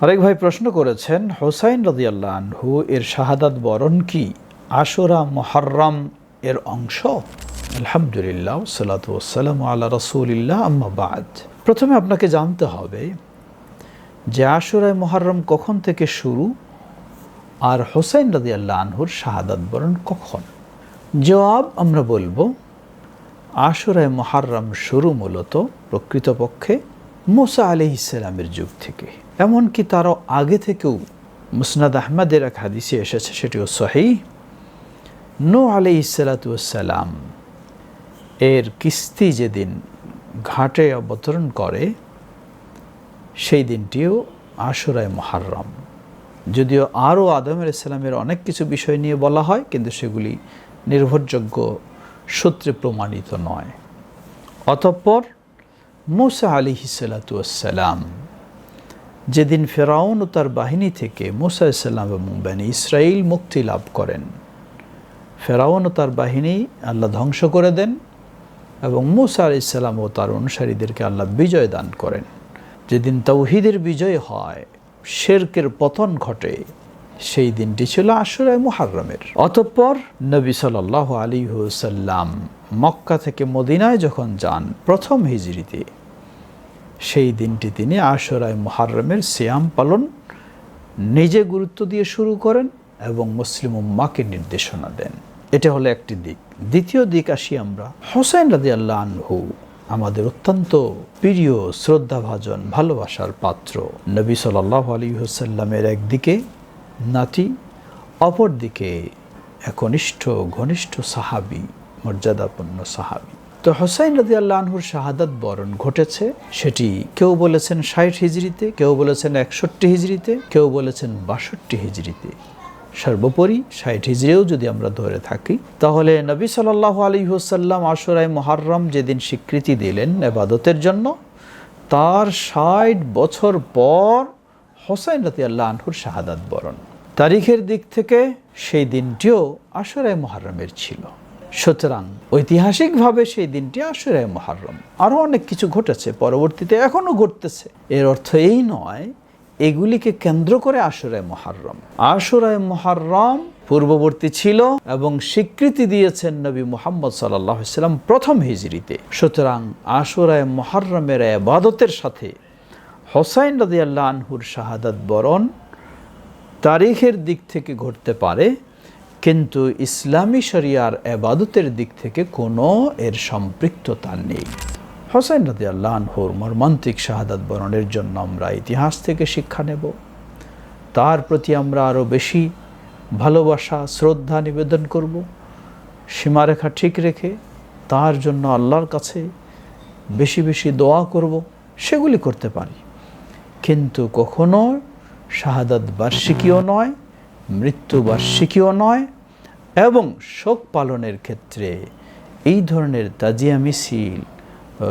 আরেক ভাই প্রশ্ন করেছেন, হোসাইন রদিয়াল্লাহ আনহু এর শাহাদাত বরণ কি? আশুরা মহরম এর অংশ? আলহামদুলিল্লাহ সালাতাম আল্লাহ রসুলিল্লাহ আম্মাবাদ প্রথমে আপনাকে জানতে হবে যে আশুরায় মহরম কখন থেকে শুরু আর হোসাইন রদি আল্লাহ আনহুর শাহাদাত বরণ কখন? জবাব আমরা বলব, আশুরায় মহারম শুরু মূলত প্রকৃতপক্ষে মোসা আলি ইসলামের যুগ থেকে। এমনকি তারও আগে থেকেও মুসনাদ আহমদের এক হাদিসে এসেছে, সেটিও সহি নো আলি ইসালাতাম এর কিস্তি যেদিন ঘাটে অবতরণ করে, সেই দিনটিও আশুরায় মহারম যদিও আরও আদমের ইসলামের অনেক কিছু বিষয় নিয়ে বলা হয়, কিন্তু সেগুলি নির্ভরযোগ্য সূত্রে প্রমাণিত নয়। অতঃপর মুসা আলী হিসালাতাম যেদিন ফেরাউন ও তার বাহিনী থেকে মুসা ইসাল্লাম এবং বানি ইসরায়েল মুক্তি লাভ করেন। ফেরাউন ও তার বাহিনী আল্লাহ ধ্বংস করে দেন এবং মুসা ইসলাম ও তার অনুসারীদেরকে আল্লাহ বিজয় দান করেন। যেদিন তৌহিদের বিজয় হয়, শেরকের পতন ঘটে, সেই দিনটি ছিল আশুরায় মুহাররমের। অতঃপর নবী সাল আলী হুসাল্লাম মক্কা থেকে মদিনায় যখন যান প্রথম হিজড়িতে সেই দিনটি তিনি আশুরায় মুহাররমের সিয়াম পালন নিজে গুরুত্ব দিয়ে শুরু করেন এবং মুসলিম উম্মাকে নির্দেশনা দেন। এটা হলো একটি দিক। দ্বিতীয় দিক আসি আমরা। হোসেন রাজি আল্লাহ আনহু আমাদের অত্যন্ত প্রিয়, শ্রদ্ধাভাজন, ভালোবাসার পাত্র। নবী সাল্লাহ আলী হুসাল্লামের একদিকে নাতি, অপরদিকে একনিষ্ঠ, ঘনিষ্ঠ সাহাবি, মর্যাদাপূর্ণ সাহাবি। তো হোসাইন রাজি শাহাদাত বরণ ঘটেছে। সেটি কেউ বলেছেন ষাট হিজড়িতে, কেউ বলেছেন একষট্টি হিজড়িতে, কেউ বলেছেন বাষট্টি হিজড়িতে। সর্বোপরি ষাট হিজড়িও যদি আমরা ধরে থাকি, তাহলে নবী সাল্লাহ আলী হুসাল্লাম আশুরাই মহারম যেদিন স্বীকৃতি দিলেন এবাদতের জন্য, তার ষাট বছর পর হোসাইন রাতি আল্লাহ আনহুর শাহাদাত বরণ। তারিখের দিক থেকে সেই দিনটিও আশুরায় মহারমের ছিল। সুতরাং ঐতিহাসিকভাবে সেই দিনটি আশুরায় মহারম আরও অনেক কিছু ঘটেছে, পরবর্তীতে এখনও ঘটতেছে। এর অর্থ এই নয়, এগুলিকে কেন্দ্র করে আশুরায় মহারম আশুরায় মহারম পূর্ববর্তী ছিল এবং স্বীকৃতি দিয়েছেন নবী মোহাম্মদ সাল্লাম প্রথম হিজড়িতে সুতরাং আশুরায় মহারমের আবাদতের সাথে হোসাইন রাজি আল্লাহ আনহুর শাহাদাত বরণ তারিখের দিক থেকে ঘটতে পারে। কিন্তু ইসলামী শরিয়ার এবাদতের দিক থেকে কোনো এর সম্পৃক্ততা নেই। হোসেন রাজি আল্লাহ আনহুর মর্মান্তিক শাহাদাত বরণের জন্য আমরা ইতিহাস থেকে শিক্ষা নেব। তার প্রতি আমরা আরও বেশি ভালোবাসা, শ্রদ্ধা নিবেদন করব। সীমারেখা ঠিক রেখে তার জন্য আল্লাহর কাছে বেশি বেশি দোয়া করব, সেগুলি করতে পারি। কিন্তু কখনো শাহাদাত বার্ষিকীও নয় মৃত্যু বার্ষিকীও নয় এবং শোক পালনের ক্ষেত্রে এই ধরনের তাজিয়া মিছিল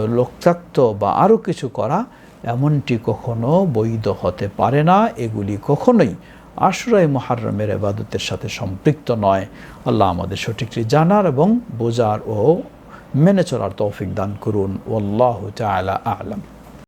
লোকতাক্ত বা আরও কিছু করা এমনটি কখনো বৈধ হতে পারে না। এগুলি কখনোই আশুরাই মহারমের এবাদতের সাথে সম্পৃক্ত নয়। আল্লাহ আমাদের সঠিকটি জানার এবং বোঝার ও মেনে চলার তৌফিক দান করুন। ওল্লাহ আলম।